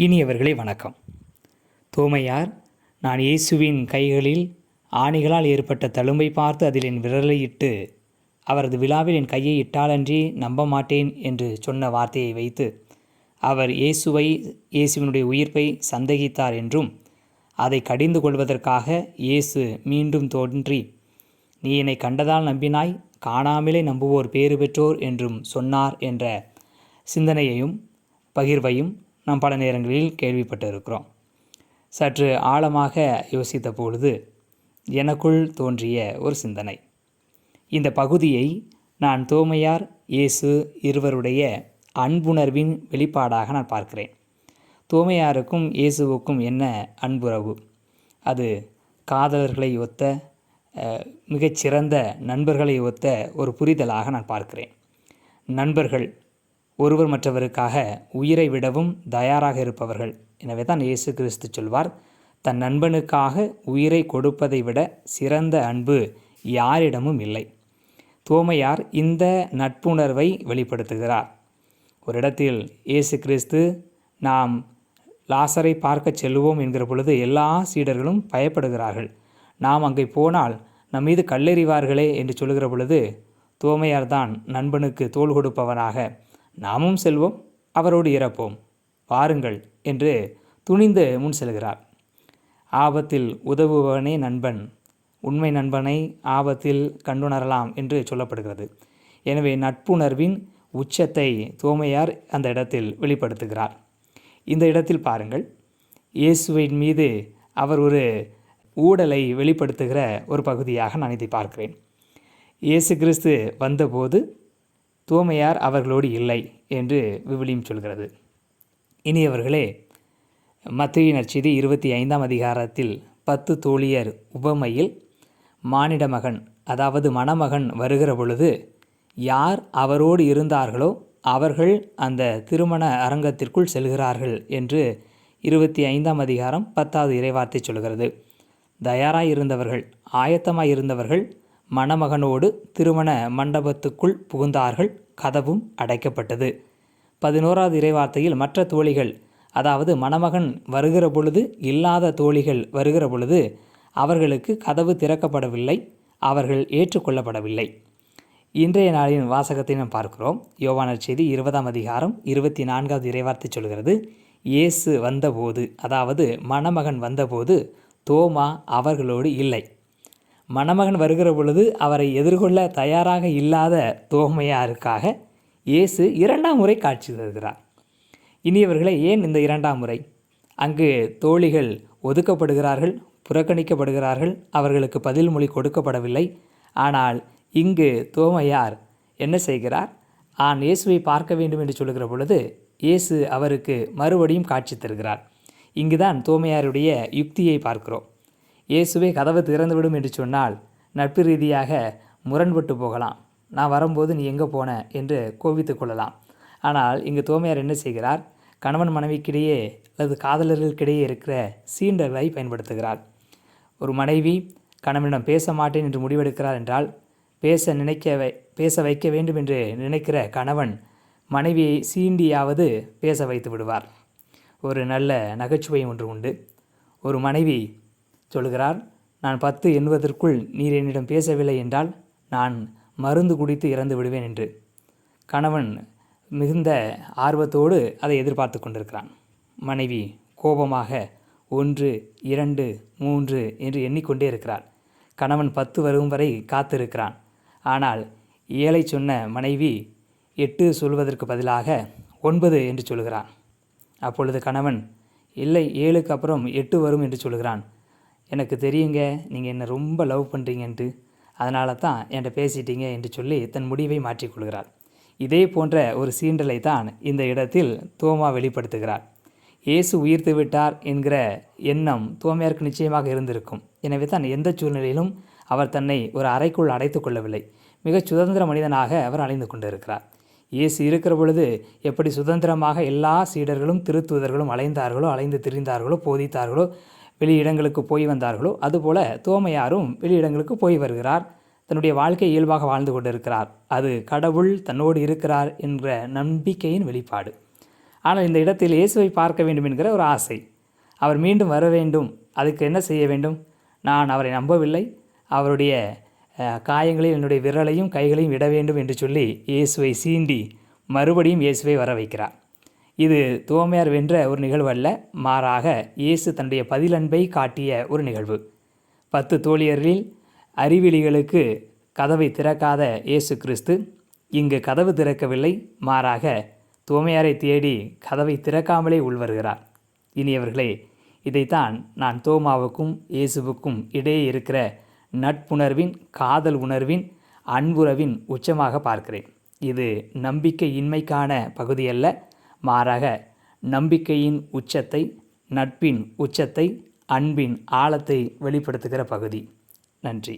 இனியவர்களே வணக்கம். தோமையார் நான் இயேசுவின் கைகளில் ஆணிகளால் ஏற்பட்ட தழும்பை பார்த்து அதில் என் விரலை இட்டு அவரது விழாவில் என் கையை இட்டாலன்றி நம்ப மாட்டேன் என்று சொன்ன வார்த்தையை வைத்து அவர் இயேசுவை இயேசுவினுடைய உயிர்ப்பை சந்தேகித்தார் என்றும் அதை கடிந்து கொள்வதற்காக இயேசு மீண்டும் தோன்றி நீ என்னை கண்டதால் நம்பினாய் காணாமலே நம்புவோர் பேறு பெற்றோர் என்றும் சொன்னார் என்ற சிந்தனையையும் பகிர்வையும் நாம் பல நேரங்களில் கேள்விப்பட்டிருக்கிறோம். சற்று ஆழமாக யோசித்த பொழுது எனக்குள் தோன்றிய ஒரு சிந்தனை. இந்த பகுதியை நான் தோமையார் இயேசு இருவருடைய அன்புணர்வின் வெளிப்பாடாக நான் பார்க்கிறேன். தோமையாருக்கும் இயேசுவுக்கும் என்ன அன்புறவு? அது காதலர்களை ஒத்த மிகச்சிறந்த நண்பர்களை ஒத்த ஒரு புரிதலாக நான் பார்க்கிறேன். நண்பர்கள் ஒருவர் மற்றவருக்காக உயிரை விடவும் தயாராக இருப்பவர்கள். எனவே தான் இயேசு கிறிஸ்து சொல்வார் தன் நண்பனுக்காக உயிரை கொடுப்பதை விட சிறந்த அன்பு யாரிடமும் இல்லை. தோமையார் இந்த நட்புணர்வை வெளிப்படுத்துகிறார். ஒரு இடத்தில் இயேசு கிறிஸ்து நாம் லாசரை பார்க்கச் செல்லுவோம் என்கிற பொழுது எல்லா சீடர்களும் பயப்படுகிறார்கள். நாம் அங்கே போனால் நம் மீது கல்லெறிவார்களே என்று சொல்லுகிற பொழுது தோமையார் தான் நண்பனுக்கு தோள் கொடுப்பவனாக நாமும் செல்வோம் அவரோடு இறப்போம். வாருங்கள் என்று துணிந்து முன் செல்கிறார். ஆபத்தில் உதவுபவனே நண்பன். உண்மை நண்பனை ஆபத்தில் கண்டுணரலாம் என்று சொல்லப்படுகிறது. எனவே நட்புணர்வின் உச்சத்தை தோமையார் அந்த இடத்தில் வெளிப்படுத்துகிறார். இந்த இடத்தில் பாருங்கள். இயேசுவின் மீது அவர் ஒரு ஊடலை வெளிப்படுத்துகிற ஒரு பகுதியாக நான் இதை பார்க்கிறேன். இயேசு கிறிஸ்து வந்தபோது தோமையார் அவர்களோடு இல்லை என்று விவிலியம் சொல்கிறது. இனியவர்களே மத்திய நற்செய்தி இருபத்தி ஐந்தாம் அதிகாரத்தில் பத்து தோழியர் உபமையில் மானிட மகன் அதாவது மணமகன் வருகிற பொழுது யார் அவரோடு இருந்தார்களோ அவர்கள் அந்த திருமண அரங்கத்திற்குள் செல்கிறார்கள் என்று இருபத்தி ஐந்தாம் அதிகாரம் பத்தாவது இறைவார்த்தை சொல்கிறது. தயாராக இருந்தவர்கள் ஆயத்தமாய் இருந்தவர்கள் மணமகனோடு திருமண மண்டபத்துக்குள் புகுந்தார்கள். கதவும் அடைக்கப்பட்டது. பதினோராவது இறைவார்த்தையில் மற்ற தோழிகள் அதாவது மணமகன் வருகிற பொழுது இல்லாத தோழிகள் வருகிற பொழுது அவர்களுக்கு கதவு திறக்கப்படவில்லை அவர்கள் ஏற்றுக்கொள்ளப்படவில்லை. இன்றைய நாளின் வாசகத்தை நாம் பார்க்கிறோம். யோவானர் செய்தி இருபதாம் அதிகாரம் இருபத்தி நான்காவது இறைவார்த்தை சொல்கிறது இயேசு வந்தபோது அதாவது மணமகன் வந்தபோது தோமா அவர்களோடு இல்லை. மணமகன் வருகிற பொழுது அவரை எதிர்கொள்ள தயாராக இல்லாத தோமையாருக்காக இயேசு இரண்டாம் முறை காட்சி தருகிறார். இனியவர்களை ஏன் இந்த இரண்டாம் முறை? அங்கு தோழிகள் ஒதுக்கப்படுகிறார்கள் புறக்கணிக்கப்படுகிறார்கள் அவர்களுக்கு பதில் மொழி கொடுக்கப்படவில்லை. ஆனால் இங்கு தோமையார் என்ன செய்கிறார்? ஆன் இயேசுவை பார்க்க வேண்டும் என்று சொல்லுகிற பொழுது இயேசு அவருக்கு மறுபடியும் காட்சி தருகிறார். இங்குதான் தோமையாருடைய யுக்தியை பார்க்கிறோம். இயேசுவே கதவை திறந்துவிடும் என்று சொன்னால் நட்பு ரீதியாக முரண்பட்டு போகலாம். நான் வரும்போது நீ எங்கே போன? என்று கோபித்து கொள்ளலாம். ஆனால் இங்கு தோமையார் என்ன செய்கிறார்? கணவன் மனைவிக்கிடையே அல்லது காதலர்களுக்கிடையே இருக்கிற சீண்டர்களை பயன்படுத்துகிறார். ஒரு மனைவி கணவனிடம் பேச மாட்டேன் என்று முடிவெடுக்கிறார் என்றால் பேச நினைக்க வை பேச வைக்க வேண்டும் என்று நினைக்கிற கணவன் மனைவியை சீண்டியாவது பேச வைத்து விடுவார். ஒரு நல்ல நகைச்சுவை ஒன்று உண்டு. ஒரு மனைவி சொல்கிறார் நான் பத்து எண்ணுவதற்குள் நீர் என்னிடம் பேசவில்லை என்றால் நான் மருந்து குடித்து இறந்து விடுவேன் என்று. கணவன் மிகுந்த ஆர்வத்தோடு அதை எதிர்பார்த்து கொண்டிருக்கிறான். மனைவி கோபமாக ஒன்று இரண்டு மூன்று என்று எண்ணிக்கொண்டே இருக்கிறாள். கணவன் பத்து வரும் வரை காத்திருக்கிறான். ஆனால் ஏழை சொன்ன மனைவி எட்டு சொல்வதற்கு பதிலாக ஒன்பது என்று சொல்கிறான் அப்பொழுது கணவன் இல்லை ஏழுக்கு அப்புறம் எட்டு வரும் என்று சொல்கிறான் எனக்கு தெரியுங்க நீங்கள் என்னை ரொம்ப லவ் பண்ணுறீங்கன்ட்டு அதனால தான் என்கிட்ட பேசிட்டீங்க என்று சொல்லி தன் முடிவை மாற்றிக்கொள்கிறார் இதே போன்ற ஒரு சீண்டலை தான் இந்த இடத்தில் தோமா வெளிப்படுத்துகிறார் இயேசு உயிர்த்து விட்டார் என்கிற எண்ணம் தோமையாருக்கு நிச்சயமாக இருந்திருக்கும். எனவே தான் எந்த சூழ்நிலையிலும் அவர் தன்னை ஒரு அறைக்குள் அடைத்து கொள்ளவில்லை. மிகச் சுதந்திர மனிதனாக அவர் அலைந்து கொண்டிருக்கிறார். இயேசு இருக்கிற பொழுது எப்படி சுதந்திரமாக எல்லா சீடர்களும் திருத்துவதர்களும் அலைந்தார்களோ அலைந்து திரிந்தார்களோ போதித்தார்களோ வெளியிடங்களுக்கு போய் வந்தார்களோ அதுபோல தோமையாரும் வெளியிடங்களுக்கு போய் வருகிறார். தன்னுடைய வாழ்க்கை இயல்பாக வாழ்ந்து கொண்டிருக்கிறார். அது கடவுள் தன்னோடு இருக்கிறார் என்ற நம்பிக்கையின் வெளிப்பாடு. ஆனால் இந்த இடத்தில் இயேசுவை பார்க்க வேண்டும் என்கிற ஒரு ஆசை. அவர் மீண்டும் வர வேண்டும். அதுக்கு என்ன செய்ய வேண்டும்? நான் அவரை நம்பவில்லை. அவருடைய காயங்களில் என்னுடைய விரலையும் கைகளையும் விட வேண்டும் என்று சொல்லி இயேசுவை சீண்டி மறுபடியும் இயேசுவை வர வைக்கிறார் இது தோமையார் வென்ற ஒரு நிகழ்வு அல்ல மாறாக இயேசு தன்னுடைய பதிலன்பை காட்டிய ஒரு நிகழ்வு. பத்து தோழியர்களில் அறிவிலிகளுக்கு கதவை திறக்காத இயேசு கிறிஸ்து இங்கு கதவு திறக்கவில்லை மாறாக துவமையாரை தேடி கதவை திறக்காமலே உள்வருகிறார். இனியவர்களே இதைத்தான் நான் தோமாவுக்கும் இயேசுவுக்கும் இடையே இருக்கிற நட்புணர்வின் காதல் உணர்வின் அன்புறவின் உச்சமாக பார்க்கிறேன். இது நம்பிக்கையின்மைக்கான பகுதியல்ல மாறாக நம்பிக்கையின் உச்சத்தை நட்பின் உச்சத்தை அன்பின் ஆழத்தை வெளிப்படுத்துகிற பகுதி. நன்றி.